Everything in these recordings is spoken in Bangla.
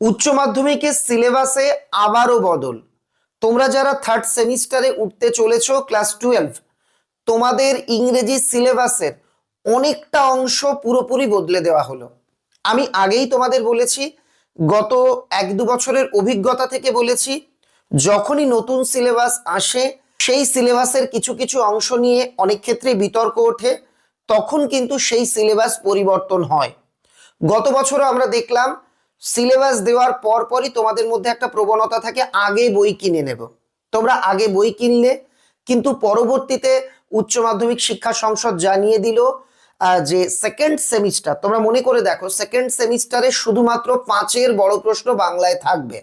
উচ্চ মাধ্যমিকের সিলেবাসে আবারও বদল। তোমরা যারা থার্ড সেমিস্টারে উঠতে চলেছো ক্লাস টুয়েলভ তোমাদের ইংরেজি সিলেবাসের অনেকটা অংশ পুরোপুরি বদলে দেওয়া হলো। আমি আগেই তোমাদের বলেছি, গত এক দু বছরের অভিজ্ঞতা থেকে বলেছি, যখনই নতুন সিলেবাস আসে, সেই সিলেবাসের কিছু কিছু অংশ নিয়ে অনেক ক্ষেত্রে বিতর্ক ওঠে, তখন কিন্তু সেই সিলেবাস পরিবর্তন হয়। গত বছরও আমরা দেখলাম সিলেবাস দেওয়ার পর পরই তোমাদের মধ্যে একটা প্রবণতা থাকে, আগে বই কিনে নেব। তোমরা আগে বই কিনলে, কিন্তু পরবর্তীতে উচ্চ মাধ্যমিক শিক্ষা সংসদ জানিয়ে দিল যে সেকেন্ড সেমিস্টার তোমরা মনে করে দেখো সেকেন্ড সেমিস্টারে শুধুমাত্র পাঁচের বড় প্রশ্ন বাংলায় থাকবে।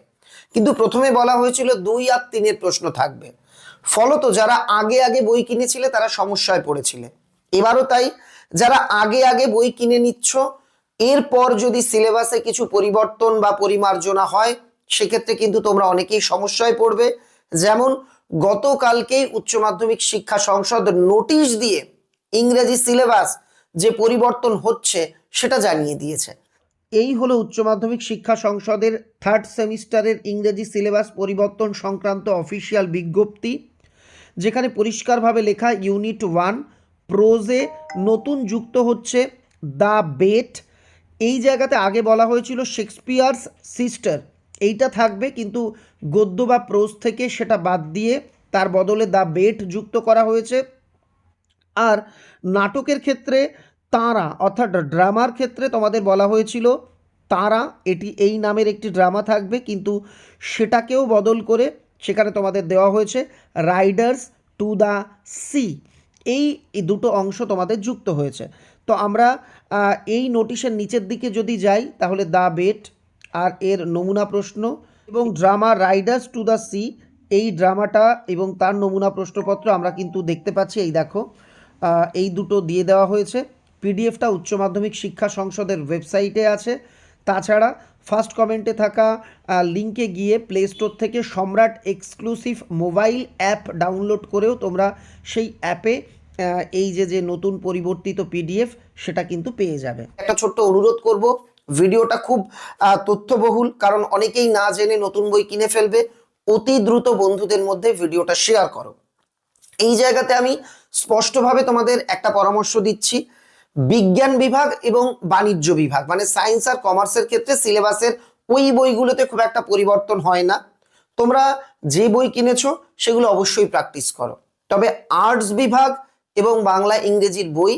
কিন্তু প্রথমে বলা হয়েছিল দুই আর তিনের প্রশ্ন থাকবে। ফলত যারা আগে আগে বই কিনেছিলে, তারা সমস্যায় পড়েছিলে। এবারও তাই, যারা আগে আগে বই কিনে নিচ্ছ এরপর যদি সিলেবাসে কিছু পরিবর্তন বা পরিমার্জনা হয়, সেক্ষেত্রে কিন্তু তোমরা অনেকেই সমস্যায় পড়বে। যেমন, গতকালকেই উচ্চ মাধ্যমিক শিক্ষা সংসদ নোটিশ দিয়ে ইংরেজি সিলেবাস যে পরিবর্তন হচ্ছে, সেটা জানিয়ে দিয়েছে। এই হলো উচ্চ মাধ্যমিক শিক্ষা সংসদের থার্ড সেমিস্টারের ইংরেজি সিলেবাস পরিবর্তন সংক্রান্ত অফিসিয়াল বিজ্ঞপ্তি, যেখানে পরিষ্কারভাবে লেখা, ইউনিট ওয়ান প্রোজে নতুন যুক্ত হচ্ছে দ্য বেট এই জায়গাতে আগে বলা হয়েছিল শেক্সপিয়ার্স সিস্টার। এইটা থাকবে কিন্তু গদ্য বা প্রোজ থেকে সেটা বাদ দিয়ে তার বদলে দ্য বেট যুক্ত করা হয়েছে। আর নাটকের ক্ষেত্রে তারা, অর্থাৎ ড্রামার ক্ষেত্রে তোমাদের বলা হয়েছিল তারা, এটি এই নামের একটি ড্রামা থাকবে কিন্তু সেটাকেও বদল করে সেখানে তোমাদের দেওয়া হয়েছে রাইডার্স টু দ্য সি। এই দুটো অংশ তোমাদের যুক্ত হয়েছে। তো আমরা এই নোটিশের নিচের দিকে যদি যাই, তাহলে দ্য বেট আর এর নমুনা প্রশ্ন এবং drama Riders to the Sea, এই ড্রামাটা এবং তার নমুনা প্রশ্নপত্র আমরা কিন্তু দেখতে পাচ্ছি, এই দেখো এই দুটো দিয়ে দেওয়া হয়েছে। পিডিএফটা উচ্চ মাধ্যমিক শিক্ষা সংসদের ওয়েবসাইটে আছে। তাছাড়া ফার্স্ট কমেন্টে থাকা লিঙ্কে গিয়ে প্লে স্টোর থেকে সম্রাট এক্সক্লুসিভ মোবাইল অ্যাপ ডাউনলোড করেও তোমরা সেই অ্যাপে এই যে যে নতুন পরিবর্তিত পিডিএফ সেটা কিন্তু পেয়ে যাবে। একটা ছোট্ট অনুরোধ করব, ভিডিওটা খুব তথ্যবহুল, কারণ অনেকেই না জেনে নতুন বই কিনে ফেলবে। অতি দ্রুত বন্ধুদের মধ্যে ভিডিওটা শেয়ার করো। এই জায়গাতে আমি স্পষ্টভাবে তোমাদের একটা পরামর্শ দিচ্ছি। বিজ্ঞান বিভাগ এবং বাণিজ্য বিভাগ মানে সায়েন্স আর কমার্সের ক্ষেত্রে সিলেবাসের ওই বইগুলোতে খুব একটা পরিবর্তন হয় না। তোমরা যে বই কিনেছো, সেগুলো অবশ্যই প্র্যাকটিস করো। তবে আর্টস বিভাগ এবং বাংলা ইংরেজির বই।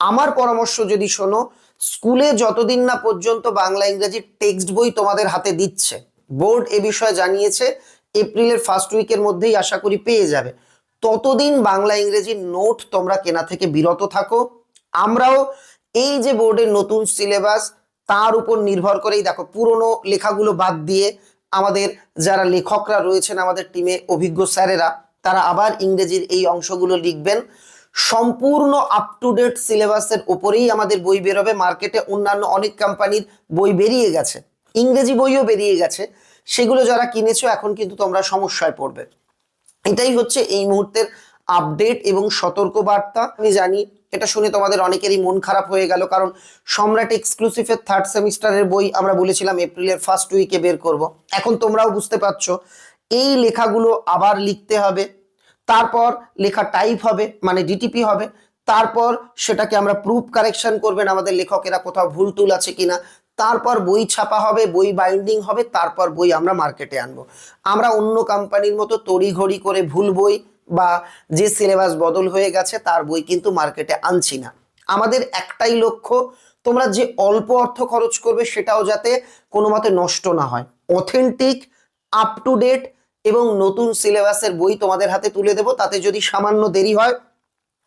আমার পরামর্শ যদি শোনো, স্কুলে যতদিন না পর্যন্ত বাংলা ইংরেজির টেক্সট বই তোমাদের হাতে দিচ্ছে, বোর্ড এ বিষয়ে জানিয়েছে, এপ্রিলের ফার্স্ট উইকের মধ্যেই আশা করি পেয়ে যাবে। ততদিন বাংলা ইংরেজির নোট তোমরা কেনা থেকে বিরত থাকো। আমরাও এই যে বোর্ডের নতুন সিলেবাস তার উপর নির্ভর করেই দেখো, পুরনো লেখাগুলো বাদ দিয়ে আমাদের যারা লেখকরা রয়েছেন আমাদের টিমে অভিজ্ঞ স্যারেরা, তারা আবার ইংরেজির এই অংশগুলো লিখবেন। সম্পূর্ণ আপ টু ডেট সিলেবাসের ওপরেই আমাদের বই বেরোবে। মার্কেটে অন্যান্য অনেক কোম্পানির বই বেরিয়ে গেছে। ইংরেজি বইও বেরিয়ে গেছে। সেগুলো যারা কিনেছো, এখন কিন্তু তোমরা সমস্যায় পড়বে। এটাই হচ্ছে এই মুহূর্তের আপডেট এবং সতর্ক বার্তা আমি জানি, এটা শুনে তোমাদের অনেকেরই মন খারাপ হয়ে গেল, কারণ সম্রাট এক্সক্লুসিভের থার্ড সেমিস্টারের বই আমরা বলেছিলাম এপ্রিলের ফার্স্ট উইকে বের করব। এখন তোমরাও বুঝতে পারছ, এই লেখাগুলো আবার লিখতে হবে। তারপর লেখা টাইপ হবে মানে ডিটিপি হবে, তারপর সেটাকে আমরা প্রুফ কারেকশন করবেন আমাদের লেখকেরা কোথাও ভুল টুল আছে কিনা, তারপর বই ছাপা হবে, বই বাইন্ডিং হবে, তারপর বই আমরা মার্কেটে আনব। আমরা অন্য কোম্পানির মতো তড়িঘড়ি করে ভুল বই বা যে সিলেবাস বদল হয়ে গেছে, তার বই কিন্তু মার্কেটে আনছি না। আমাদের একটাই লক্ষ্য, তোমরা যে অল্প অর্থ খরচ করবে, সেটাও যাতে কোনো মতে নষ্ট না হয়। অথেন্টিক আপ টু ডেট এবং নতুন সিলেবাসের বই তোমাদের হাতে তুলে দেবো, তাতে যদি সামান্য দেরি হয়,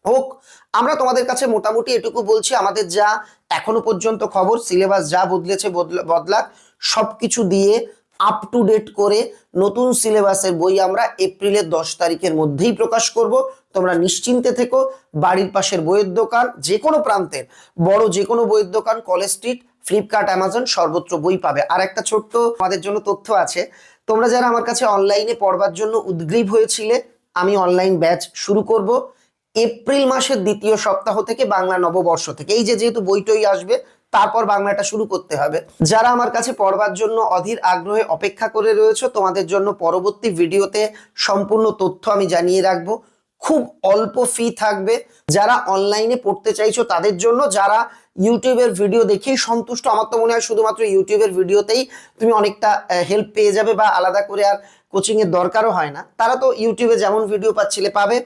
হোক, আমরা তোমাদের কাছে মোটামুটি এটুকু বলছি, আমাদের যা এখনও পর্যন্ত খবর, সিলেবাস যা বদলেছে, বদলা- বদলাক সব কিছু দিয়ে আপ টু ডেট করে নতুন সিলেবাসের বই আমরা এপ্রিলের দশ তারিখের মধ্যেই প্রকাশ করব। তোমরা নিশ্চিন্তে থেকো, বাড়ির পাশের বইয়ের দোকান, যে কোনো প্রান্তের, বড় যে কোনো বইয়ের দোকান, কলেজ স্ট্রিট, ফ্লিপকার্ট, অ্যামাজন, সর্বত্র বই পাবে। আর একটা ছোট্ট আমাদের জন্য তথ্য আছে তোমরা যারা আমার কাছে অনলাইনে পড়বার জন্য উদ্গ্রীব হয়েছিলে, আমি অনলাইন ব্যাচ শুরু করব। এপ্রিল মাসের দ্বিতীয় সপ্তাহ থেকে বাংলা নববর্ষ থেকে। এই যে যেহেতু বইটই আসবে, তারপর বাংলাটা শুরু করতে হবে। যারা আমার কাছে পড়বার জন্য অধীর আগ্রহে অপেক্ষা করে রয়েছে, তোমাদের জন্য পরবর্তী ভিডিওতে সম্পূর্ণ তথ্য আমি জানিয়ে রাখব। খুব অল্প ফি থাকবে। যারা অনলাইনে পড়তে চাইছো তাদের জন্য, যারা ইউটিউবের ভিডিও দেখেই সন্তুষ্ট, আমার তো মনে হয় শুধুমাত্র ইউটিউবের ভিডিওতেই তুমি অনেকটা হেল্প পেয়ে যাবে বা আলাদা করে আর কোচিং এর দরকারও হয় না। তারা তো ইউটিউবে যেমন ভিডিও পাচ্ছিলে পাবে,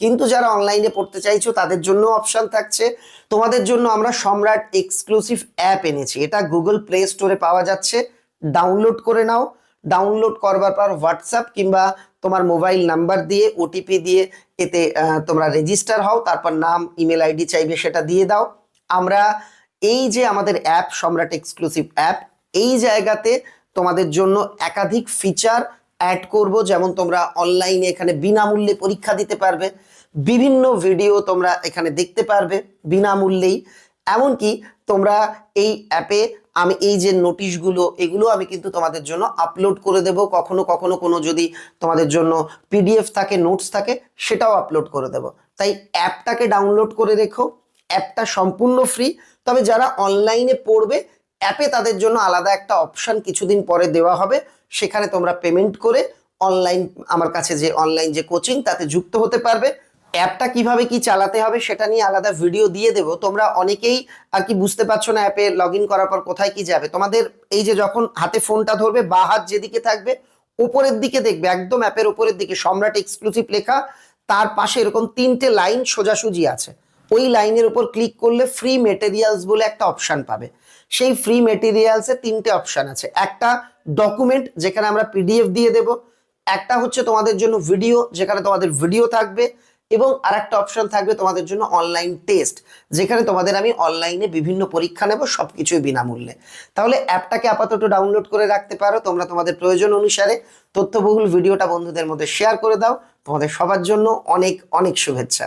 কিন্তু যারা অনলাইনে পড়তে চাইছো তাদের জন্য অপশন থাকছে। তোমাদের জন্য আমরা সম্রাট এক্সক্লুসিভ অ্যাপ এনেছি। এটা গুগল প্লে স্টোরে পাওয়া যাচ্ছে। ডাউনলোড করে নাও। ডাউনলোড করবার পর হোয়াটসঅ্যাপ কিংবা তোমার মোবাইল নাম্বার দিয়ে ওটিপি দিয়ে এতে তোমরা রেজিস্টার হও, তারপর নাম ইমেল আইডি চাইবে সেটা দিয়ে দাও। আমরা এই যে আমাদের অ্যাপ সম্রাট এক্সক্লুসিভ অ্যাপ এই জায়গাতে তোমাদের জন্য একাধিক ফিচার অ্যাড করব, যেমন তোমরা অনলাইনে এখানে বিনামূল্যে পরীক্ষা দিতে পারবে, বিভিন্ন ভিডিও তোমরা এখানে দেখতে পারবে বিনামূল্যেই। এমনকি তোমরা এই অ্যাপে আমি এই যে নোটিশগুলো এগুলো আমি কিন্তু তোমাদের জন্য আপলোড করে দেব। কখনো কখনো কোনো যদি তোমাদের জন্য পিডিএফ থাকে নোটস থাকে, সেটাও আপলোড করে দেব। তাই অ্যাপটাকে ডাউনলোড করে রেখো। অ্যাপটা সম্পূর্ণ ফ্রি তবে যারা অনলাইনে পড়বে, অ্যাপে তাদের জন্য আলাদা একটা অপশান কিছুদিন পরে দেওয়া হবে। সেখানে তোমরা পেমেন্ট করে অনলাইন আমার কাছে যে অনলাইন যে কোচিং তাতে যুক্ত হতে পারবে। অ্যাপটা কীভাবে কি চালাতে হবে সেটা নিয়ে আলাদা ভিডিও দিয়ে দেবো। তোমরা অনেকেই আর কি বুঝতে পারছ না অ্যাপে লগ করার পর কোথায় কি যাবে। তোমাদের এই যে যখন হাতে ফোনটা ধরবে, বা হাত যেদিকে থাকবে, উপরের দিকে দেখবে, একদম অ্যাপের উপরের দিকে, সম্রাট এক্সক্লুসিভ লেখা, তার পাশে এরকম তিনটে লাইন সোজাসুজি আছে। ওই লাইনের উপর ক্লিক করলে ফ্রি মেটেরিয়ালস বলে একটা অপশান পাবে। সেই ফ্রি মেটেরিয়ালসে তিনটে অপশান আছে। একটা ডকুমেন্ট যেখানে আমরা পিডিএফ দিয়ে দেব, একটা হচ্ছে তোমাদের জন্য ভিডিও যেখানে তোমাদের ভিডিও থাকবে এবং আর একটা অপশন থাকবে তোমাদের জন্য অনলাইন টেস্ট যেখানে তোমাদের আমি অনলাইনে বিভিন্ন পরীক্ষা নেব সবকিছুই বিনামূল্যে। তাহলে অ্যাপটাকে আপাতত ডাউনলোড করে রাখতে পারো, তোমরা তোমাদের প্রয়োজন অনুসারে। তথ্যবহুল ভিডিওটা বন্ধুদের মধ্যে শেয়ার করে দাও। তোমাদের সবার জন্য অনেক অনেক শুভেচ্ছা।